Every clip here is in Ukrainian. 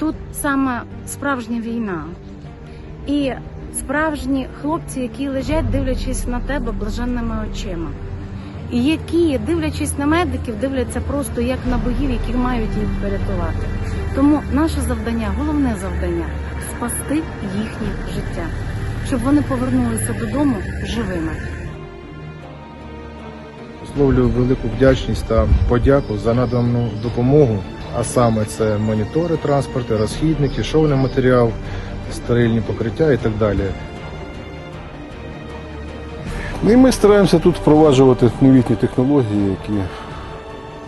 тут саме справжня війна. І справжні хлопці, які лежать, дивлячись на тебе блаженними очима. І які, дивлячись на медиків, дивляться просто як на богів, які мають їх порятувати. Тому наше завдання, головне завдання спасти їхнє життя, щоб вони повернулися додому живими. Висловлюю велику вдячність та подяку за надану допомогу, а саме це монітори транспорту, розхідники, шовний матеріал, стерильні покриття і так далі. Ну, І ми стараємося тут впроваджувати новітні технології, які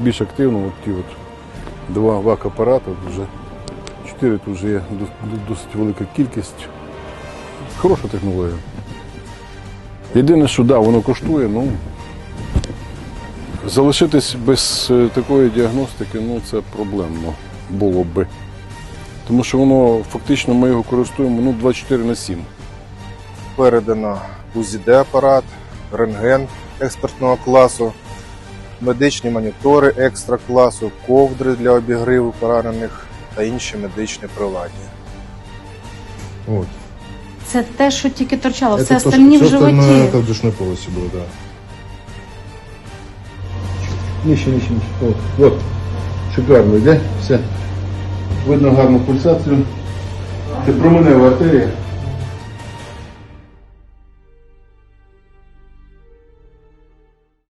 більш активно, от ті от два вак-апарати, вже чотири тут вже є досить велика кількість. Хороша технологія. Єдине, що да, воно коштує, ну залишитись без е, такої діагностики, ну це проблемно було би. Тому що воно фактично ми його користуємо ну, 24 на 7. Передано УЗД-апарат, рентген експертного класу, медичні монітори екстра класу, ковдри для обігріву поранених та інші медичні приладдя. От. Це те, що тільки торчало, все Это то, остальні что- в всё остальное животі. это в душной полости было, да. Нижче, нижче, нижче. О, от. Шикарно йде. Все. Видно гарну пульсацію. Це променева артерія.